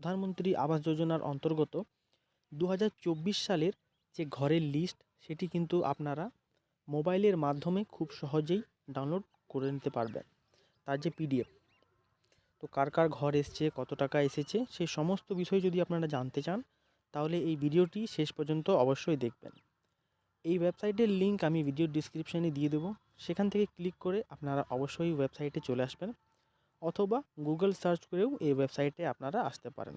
প্রধানমন্ত্রী আবাস যোজনার অন্তর্গত দু হাজার চব্বিশ সালের যে ঘরের লিস্ট সেটি কিন্তু আপনারা মোবাইলের মাধ্যমে খুব সহজেই ডাউনলোড করে নিতে পারবেন। তার যে পিডিএফ তো কার কার ঘর এসছে, কত টাকা এসেছে সেই সমস্ত বিষয় যদি আপনারা জানতে চান, তাহলে এই ভিডিওটি শেষ পর্যন্ত অবশ্যই দেখবেন। এই ওয়েবসাইটের লিংক আমি ভিডিও ডিসক্রিপশানে দিয়ে দেবো। সেখান থেকে ক্লিক করে আপনারা অবশ্যই ওয়েবসাইটে চলে আসবেন। অথবা গুগল সার্চ করেও এই ওয়েবসাইটে আপনারা আসতে পারেন।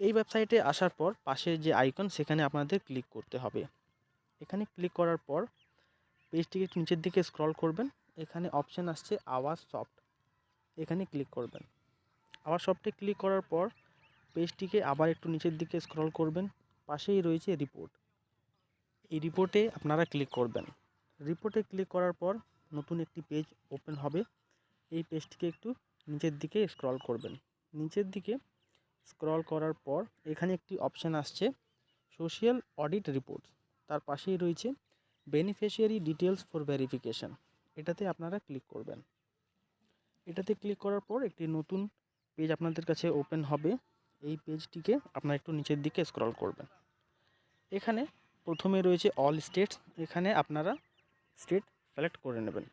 এই ওয়েবসাইটে আসার পর পাশের যে আইকন সেখানে আপনাদের ক্লিক করতে হবে। এখানে ক্লিক করার পর পেজটিকে নিচের দিকে স্ক্রল করবেন। এখানে অপশান আসছে আওয়াজ সফট এখানে ক্লিক করবেন। আওয়াজ সফটে ক্লিক করার পর পেজটিকে আবার একটু নিচের দিকে স্ক্রল করবেন। পাশেই রয়েছে রিপোর্ট এই রিপোর্টে আপনারা ক্লিক করবেন। রিপোর্টে ক্লিক করার পর নতুন একটি পেজ ওপেন হবে। এই পেজটিকে একটু নিচের দিকে স্ক্রল করবেন। নিচের দিকে স্ক্রল করার পর এখানে একটি অপশান আসছে সোশিয়াল অডিট রিপোর্ট তার পাশেই রয়েছে বেনিফিশিয়ারি ডিটেলস ফর ভেরিফিকেশন এটাতে আপনারা ক্লিক করবেন। এটাতে ক্লিক করার পর একটি নতুন পেজ আপনাদের কাছে ওপেন হবে। এই পেজটিকে আপনারা একটু নিচের দিকে স্ক্রল করবেন। এখানে প্রথমে রয়েছে অল স্টেটস এখানে আপনারা স্টেট সিলেক্ট করে নেবেন।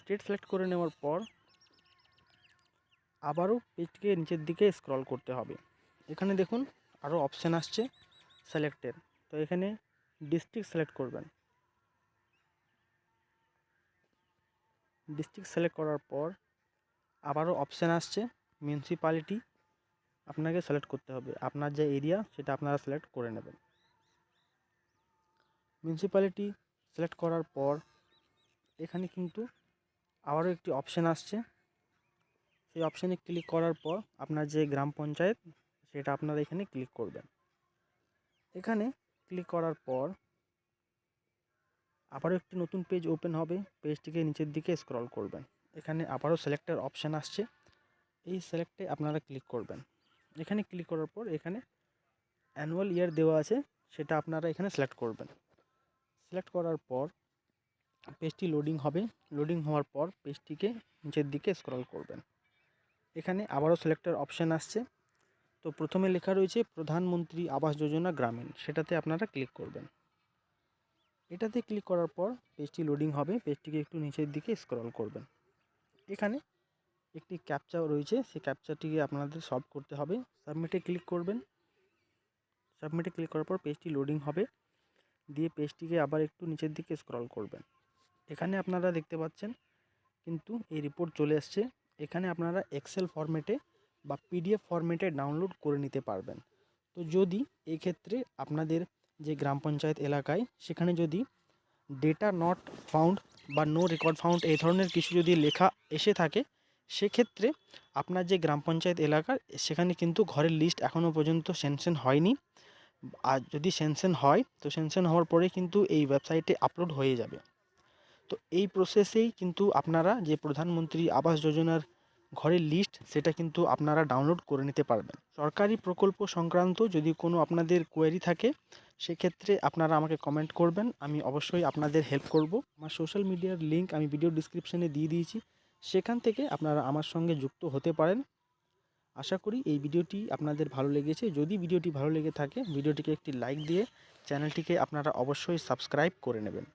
স্টেট সিলেক্ট করে নেওয়ার পর আবারও পেজটিকে নিচের দিকে স্ক্রল করতে হবে। এখানে দেখুন আরও অপশান আসছে সিলেক্টের তো এখানে ডিস্ট্রিক্ট সিলেক্ট করবেন। ডিস্ট্রিক্ট সিলেক্ট করার পর আবারও অপশান আসছে মিউনিসিপ্যালিটি আপনাকে সিলেক্ট করতে হবে। আপনার যে এরিয়া সেটা আপনারা সিলেক্ট করে নেবেন। মিউনিসিপ্যালিটি সিলেক্ট করার পর এখানে কিন্তু আবারও একটি অপশান আসছে। সেই অপশানে ক্লিক করার পর আপনার যে গ্রাম পঞ্চায়েত, সেটা আপনারা এখানে ক্লিক করবেন। এখানে ক্লিক করার পর আবারও একটি নতুন পেজ ওপেন হবে। পেজটিকে নিচের দিকে স্ক্রল করবেন। এখানে আবারও সিলেক্টের অপশান আসছে। এই সিলেক্টে আপনারা ক্লিক করবেন। এখানে ক্লিক করার পর এখানে অ্যানুয়াল ইয়ার দেওয়া আছে, সেটা আপনারা এখানে সিলেক্ট করবেন। সিলেক্ট করার পর পেজটি লোডিং হবে। লোডিং হওয়ার পর পেজটিকে নিচের দিকে স্ক্রল করবেন। এখানে আবারও সিলেক্টের অপশান আসছে। তো প্রথমে লেখা রয়েছে, প্রধানমন্ত্রী আবাস যোজনা গ্রামীণ। সেটাতে আপনারা ক্লিক করবেন। এটাতে ক্লিক করার পর পেজটি লোডিং হবে। পেজটিকে একটু নিচের দিকে স্ক্রল করবেন। এখানে একটি ক্যাপচা রয়েছে। সেই ক্যাপচাটিকে আপনাদের সলভ করতে হবে। সাবমিটে ক্লিক করবেন। সাবমিটে ক্লিক করার পর পেজটি লোডিং হবে। দিয়ে পেজটিকে আবার একটু নিচের দিকে স্ক্রল করবেন। এখানে আপনারা দেখতে পাচ্ছেন কিন্তু এই রিপোর্ট চলে আসছে। এখানে আপনারা এক্সেল ফরম্যাটে বা পিডিএফ ফরম্যাটে ডাউনলোড করে নিতে পারবেন। তো যদি এক্ষেত্রে আপনাদের যে গ্রাম পঞ্চায়েত এলাকায় সেখানে যদি ডেটা নট ফাউন্ড বা নো রেকর্ড ফাউন্ড এই ধরনের কিছু যদি লেখা এসে থাকে, সেক্ষেত্রে আপনার যে গ্রাম পঞ্চায়েত এলাকার সেখানে কিন্তু ঘরের লিস্ট এখনও পর্যন্ত সেনশন হয়নি। আর যদি সেনশন হয়, তো সেনশন হওয়ার পরে কিন্তু এই ওয়েবসাইটে আপলোড হয়ে যাবে। তো এই প্রসেসেই কিন্তু আপনারা যে প্রধানমন্ত্রী আবাস যোজনার ঘরের লিস্ট সেটা কিন্তু আপনারা ডাউনলোড করে নিতে পারবেন। সরকারি প্রকল্প সংক্রান্ত যদি কোনো আপনাদের কোয়েরি থাকে, সেক্ষেত্রে আপনারা আমাকে কমেন্ট করবেন, আমি অবশ্যই আপনাদের হেল্প করব। আমার সোশ্যাল মিডিয়ার লিঙ্ক আমি ভিডিও ডিসক্রিপশানে দিয়ে দিয়েছি, সেখান থেকে আপনারা আমার সঙ্গে যুক্ত হতে পারেন। আশা করি এই ভিডিওটি আপনাদের ভালো লেগেছে। যদি ভিডিওটি ভালো লেগে থাকে, ভিডিওটিকে একটি লাইক দিয়ে চ্যানেলটিকে আপনারা অবশ্যই সাবস্ক্রাইব করে নেবেন।